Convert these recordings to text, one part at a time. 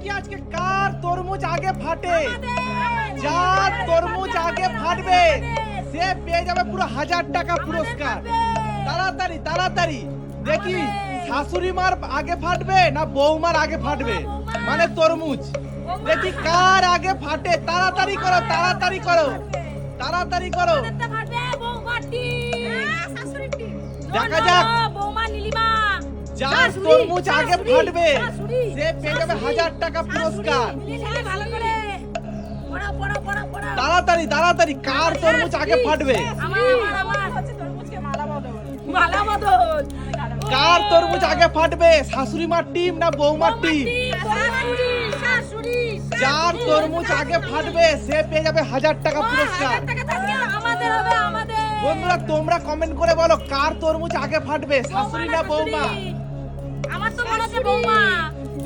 দেখি আজকে কার তরমুজ আগে ফাটে? যার তরমুজ আগে ফাটবে সে পেয়ে যাবে পুরো হাজার টাকা পুরস্কার। তাড়াতাড়ি তাড়াতাড়ি। দেখি শাশুড়ি মার আগে ফাটবে না বৌমার আগে ফাটবে? মানে তরমুজ। দেখি কার আগে ফাটে? তাড়াতাড়ি করো তাড়াতাড়ি করো। তাড়াতাড়ি করো। দেখা যাক। বৌমা নীলিমা। যার তরমুজ আগে ফাটবে সে পেয়ে যাবে হাজার টাকা পুরস্কার। তাড়াতাড়ি তাড়াতাড়ি কার তরমুজ আগে ফাটবে। কার তরমুজ আগে ফাটবে শাশুড়ি মার টিম না বৌমার টিম? যার তরমুজ আগে ফাটবে সে পেয়ে যাবে হাজার টাকা পুরস্কার। বন্ধুরা তোমরা কমেন্ট করে বলো কার তরমুজ আগে ফাটবে শাশুড়ি না বৌমা? হচ্ছে বৌমা।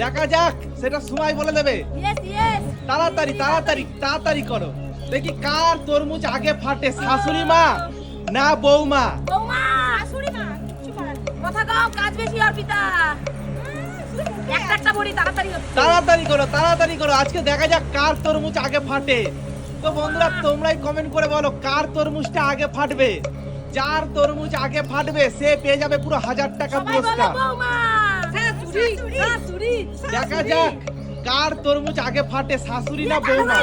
দেখা যাক সেটা সময় বলে দেবে। তাড়াতাড়ি তাড়াতাড়ি তাড়াতাড়ি করো। দেখি কার তরমুজ আগে ফাটে শাশুড়ি মা না বৌমা? বৌমা শাশুড়ি মা কথা কও কাজ বেশি অর্পিতা। একটা একটা বড়ি তাড়াতাড়ি করো তাড়াতাড়ি করো। আজকে দেখা যাক কার তরমুজ আগে ফাটে। তো বন্ধুরা তোমরাই কমেন্ট করে বলো কার তরমুজটা আগে ফাটবে? যার তরমুজ আগে ফাটবে সে পেয়ে যাবে পুরো হাজার টাকা পুরস্কার। দেখা যাক কার তরমুজ আগে ফাটে শাশুড়ি না বৌমা?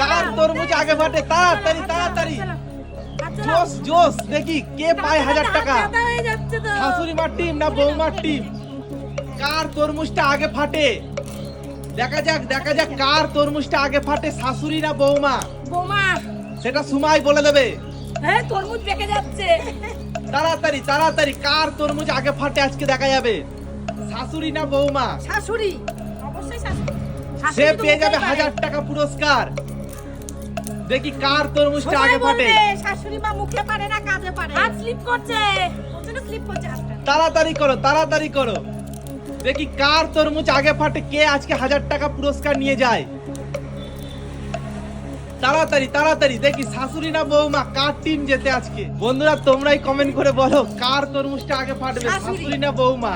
কার তরমুজ আগে ফাটে? তাড়াতাড়ি তাড়াতাড়ি। জোস জোস দেখি কে পায় হাজার টাকা। শাশুড়ি মার টিম না বৌমার টিম? কার তরমুজটা আগে ফাটে? দেখা যাক দেখা যাক কার তরমুজটা আগে ফাটে শাশুড়ি না বৌমা? বৌমা। সেটা সময় বলে দেবে। হ্যাঁ তরমুজ পেকে যাচ্ছে। তাড়াতাড়ি তাড়াতাড়ি কার তরমুজ আগে ফাটে আজকে দেখা যাবে? শাশুড়ি না বৌমা? শাশুড়ি। অবশ্যই শাশুড়ি। সে পেয়ে যাবে হাজার টাকা পুরস্কার। দেখি কার তরমুজটা আগে ফাটে। শাশুড়ি মা মুখে পারে না কাজে পারে। হাত স্লিপ করছে। প্রচণ্ড স্লিপ করছে তাড়াতাড়ি করো তাড়াতাড়ি করো। দেখি কার তরমুজ আগে ফাটে কে আজকে হাজার টাকা পুরস্কার নিয়ে যায়। তাড়াতাড়ি তাড়াতাড়ি। দেখি শাশুড়ি না বৌমা কার টিম যেতে আজকে? বন্ধুরা তোমরাই কমেন্ট করে বলো কার তরমুজটা আগে ফাটবে শাশুড়ি। না বৌমা?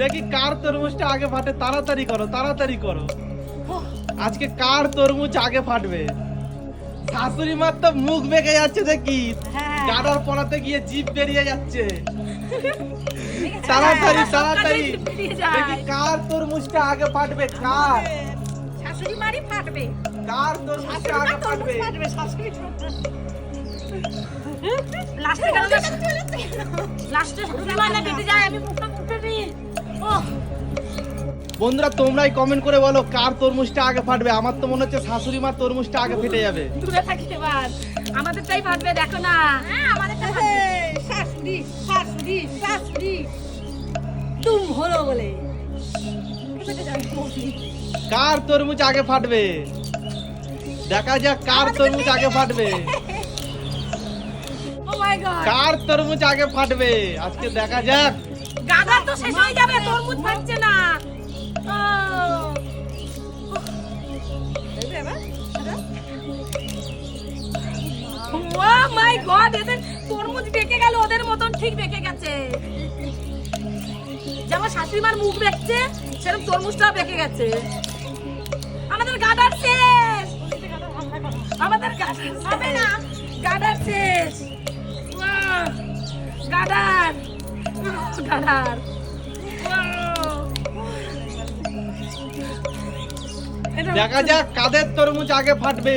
দেখি কার তরমুজটা আগে ফাটে তাড়াতাড়ি করো তাড়াতাড়ি করো। আজকে কার তরমুজ আগে ফাটবে? শাশুড়ি মার তো মুখ বেঁকে যাচ্ছে দেখি। হ্যাঁ। গাডার পড়াতে গিয়ে জিভ বেরিয়ে যাচ্ছে। তাড়াতাড়ি তাড়াতাড়ি। দেখি কার তরমুজটা আগে ফাটবে কার? শাশুড়ি মারি ফাটবে। কার তরমুজটা আগে ফাটবে? লাস্টে গেল লাস্টে শাশুড়ি মারলে কেটে যায় আমি মুখটা মুখে নিই। ও বন্ধুরা তোমরাই কমেন্ট করে বলো কার তরমুজটা আগে ফাটবে। আমার তো মনে হচ্ছে শাশুড়ি মার তরমুজটা আগে ফেটে যাবে। দূরে আমাদেরটাই ফাটবে দেখো না। হ্যাঁ আমাদেরটা শাশুড়ি শাশুড়ি শাশুড়ি। তুম হলো বলে। কার তরমুজ আগে ফাটবে? দেখা যাক কার তরমুজ আগে ফাটবে। ও মাই গড কার তরমুজ আগে ফাটবে? আজকে দেখা যাক। গাদা তো শেষ হয়ে যাবে তরমুজ ফাটছে না। মাই গড, এদের তরমুজ বেঁকে গেল, ওদের মতন ঠিক বেঁকে গেছে। যেমন শাশুড়িমার মুখ বেঁকছে সেরকম তরমুজটাও বেঁকে গেছে। আমাদের গাডার শেষ। আমাদের না। গাডার শেষ। গাডার গাডার দেখা যাক কাদের তরমুজ আগে ফাটবে।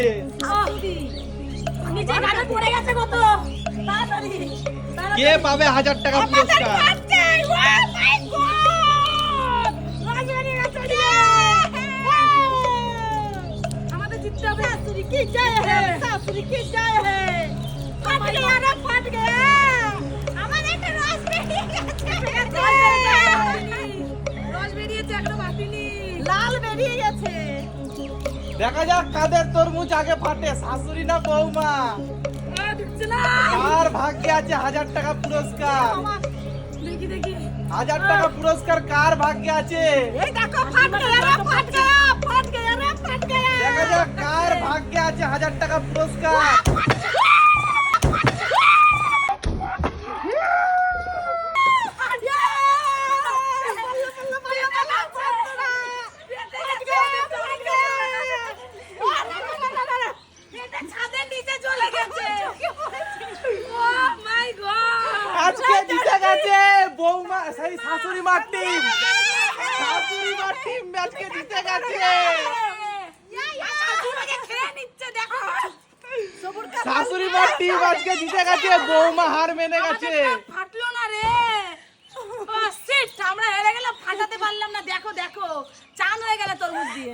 কে পাবে হাজার টাকা পুরস্কার! Oh কি? জয় হে! শাশুড়ি কি? জয় হে! ফাট গয়া ফাট গয়া লাল বেরিয়ে গেছে। দেখা যাক কাদের তরমুজ আগে ফাটে শাশুড়ি না বৌমা? আর ভাগ্যে আছে হাজার টাকা পুরস্কার? দেখি দেখি। হাজার টাকা পুরস্কার কার ভাগ্যে আছে? এই দেখো ফাট গয়া রে ফাট গয়া ফাট গয়া রে ফাট গয়া দেখা যাক কার ভাগ্যে আছে হাজার টাকা পুরস্কার? সেই শাশুড়ি মার টিম। শাশুড়ি মার টিম ম্যাচকে জিতে গেছে। শাশুড়িকে দেখো সবুর কা শাশুড়ি মার টিম আজকে জিতে গেছে, বৌমা হার মেনে গেছে। ফাটলো না রে আমরা হেরে গেলাম, ফাটাতে পারলাম না। দেখো দেখো, চান হয়ে গেল তরমুজ দিয়ে।